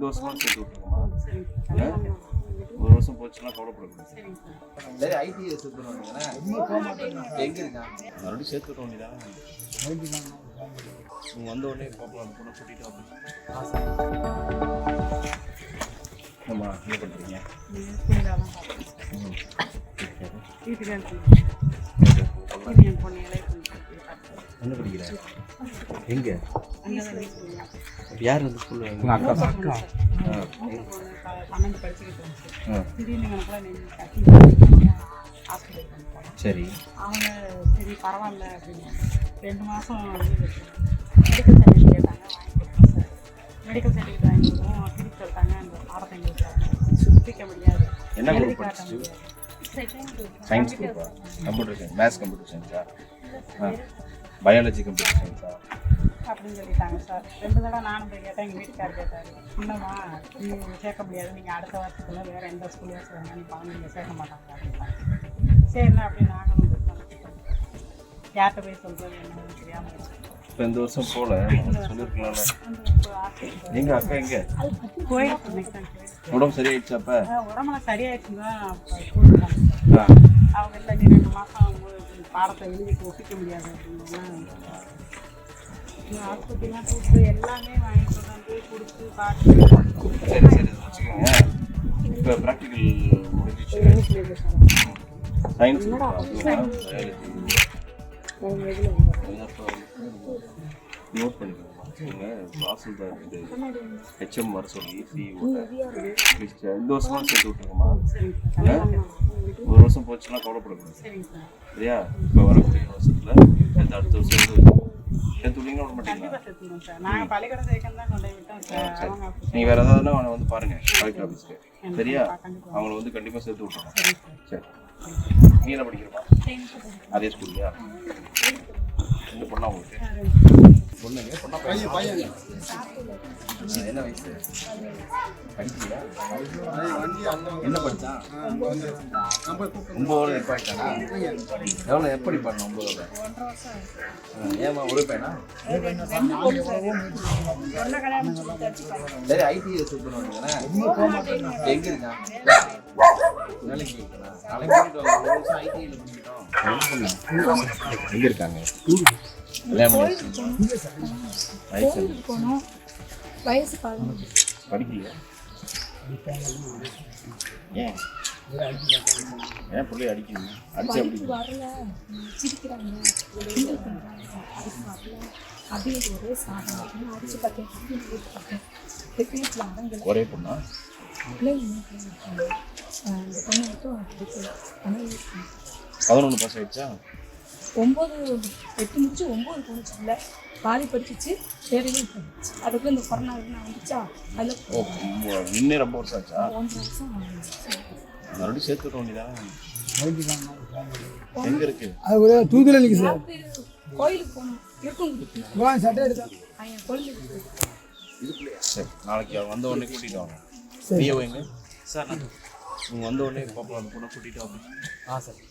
ரெண்டு வருஷமா சேர்த்து விட்டுருக்கோமா ஒரு வருஷம் போச்சுன்னா கவலைப்படக்கூடாது சார் சரி ஐடி சேர்த்துருவாங்க எங்க இருக்கான் மறுபடியும் சேர்த்து விட வேண்டியதான் நீங்கள் வந்த உடனே அந்த பொண்ணை கூட்டிகிட்டு வாங்க ஆமா என்ன பண்ணுறீங்க என்ன படிக்கிற எங்கே யார் அந்த ஸ்கூலில் உங்கள் அக்கா அக்கா. பன்னெண்டு படிச்சுக்கிட்டு திடீர்னு சரி. அவங்க சரி பரவாயில்ல அப்படின்னு ரெண்டு மாதம் மெடிக்கல் சர்டிஃபிகேட் கேட்டாங்க மெடிக்கல் சர்டிஃபிகேட் வாங்கி கொடுத்தோம் திருப்பி சொல்லிட்டாங்க அந்த பாடத்தை எங்களுக்கு சுத்திக்க முடியாது. என்ன எழுதி group காட்ட படிச்சுச்சு? முடியாது. சயின்ஸ் குரூப்பா கம்ப்யூட்டர் சயின்ஸ் மேத்ஸ் கம்ப்யூட்டர் சயின்ஸா பயாலஜி கம்ப்யூட்டர் சயின்ஸா அப்படின்னு சொல்லிட்டாங்க சார். ரெண்டு தடவை நானும் போய் கேட்டேன் எங்கள் வீட்டுக்கார் கேட்டார் இல்லைம்மா நீங்கள் சேர்க்க முடியாது நீங்கள் அடுத்த வருஷத்துல வேறு எந்த ஸ்கூல்லையும் சேருங்க நீ குழந்தைங்க சேர்க்க மாட்டாங்க. அப்படின்னாங்க சரிண்ணா அப்படி நாங்களும் யார்கிட்ட போய் சொல்கிறது என்னன்னு தெரியாமல் இப்போ இந்த வருஷம் போகல சொல்லியிருக்கலாம்ல எங்க அக்கா எங்க? உடம்பு சரியாயிடுச்சா அப்ப? உடம்புல சரியாயிடுச்சு தான் கூப்பிட்டாங்க ஆ. அவங்க இல்லை நீ ரெண்டு மாதம் பாடத்தை எழுதி ஒப்பிக்க முடியாது அப்படின்னா கூப்பிட்டு எல்லாமே வாங்கி கொண்டு கொடுத்து பார்த்து சரி சரி வச்சுக்கோங்க இப்போ ப்ராக்டிக்கல் முடிஞ்சிச்சு சயின்ஸ் நோட் பண்ணிக்கோங்க தாசில்தார் இது ஹெச்எம் வர சொல்லி சிஇஓ இந்த வருஷமா சேர்த்து விட்டுருக்கோமா ஒரு வருஷம் போச்சுன்னா கவலைப்படக்கூடாது சரியா இப்போ வரக்கூடிய வருஷத்துல அடுத்த அடுத்த வருஷம் விட மாட்டீங்களா கண்டிப்பாக சேர்த்துக்கணும் சார். நாங்கள் பள்ளிக்கூடம் சேர்க்கணும் தான் கொண்டு போய் விட்டோம் சார் அவங்க அப்படி நீங்க வேற ஏதாவதுனா அவனை வந்து பாருங்க. கலெக்டர் ஆஃபீஸ்க்கு சரியா. அவங்கள வந்து கண்டிப்பா சேர்த்து விட்டுறோம். சரி நீ என்ன படிக்கிறப்பா அதே ஸ்கூல்லையா இந்த பொண்ணா உங்களுக்கு? பொண்ணுங்க பொண்ணா பையன் பையன். என்ன வயசு என்ன படிச்சான் ஒன்பது எப்போ எவ்வளோ எப்படி பண்ண ஒன்பதுல ஏமா ஒரு பையனா சரி ஐடி சேர்த்துருவாங்க எங்க இருக்கான் வேலைக்கு போயிருக்கானா? நாளைக்கு எங்க இருக்காங்க போனோம் வயசு பதினஞ்சு படிக்கலையா ஏன்? ஏன் பிள்ளைய அடிக்கிறீங்க? அடிச்சா அப்படி வரல. சிரிக்கிறாங்க. அப்படின்னு ஒரே சாதனை அடிச்சு பார்த்தேன் ஒரே பொண்ணா? பதினொன்று பாஸ் ஆயிடுச்சா? ஒம்பது எட்டு முடிச்சு ஒம்பது போணுச்சு இல்லை பாதி படிச்சிச்சு வேறையும் போயிடுச்சு. அதுக்குள்ள இந்த கொரோனா என்ன வந்துச்சா? அதில் இன்னும் ரொம்ப வருஷம் ஆச்சா? ஒன்றரை வருஷம். மறுபடியும் சேர்த்து விட வேண்டியதான் எங்க இருக்கு? அது ஒரு தூதுல நிற்கும் சார் கோயிலுக்கு போகணும். இருக்கும். சட்டை எடுத்தா என் குழந்தைக்கு சரி நாளைக்கு அவன் வந்த உடனே கூட்டிட்டு வாங்க. நீ எங்க? சார் நீங்க வந்த உடனே பாப்பா அந்த பொண்ணை கூட்டிட்டு வாங்க ஆ சரி.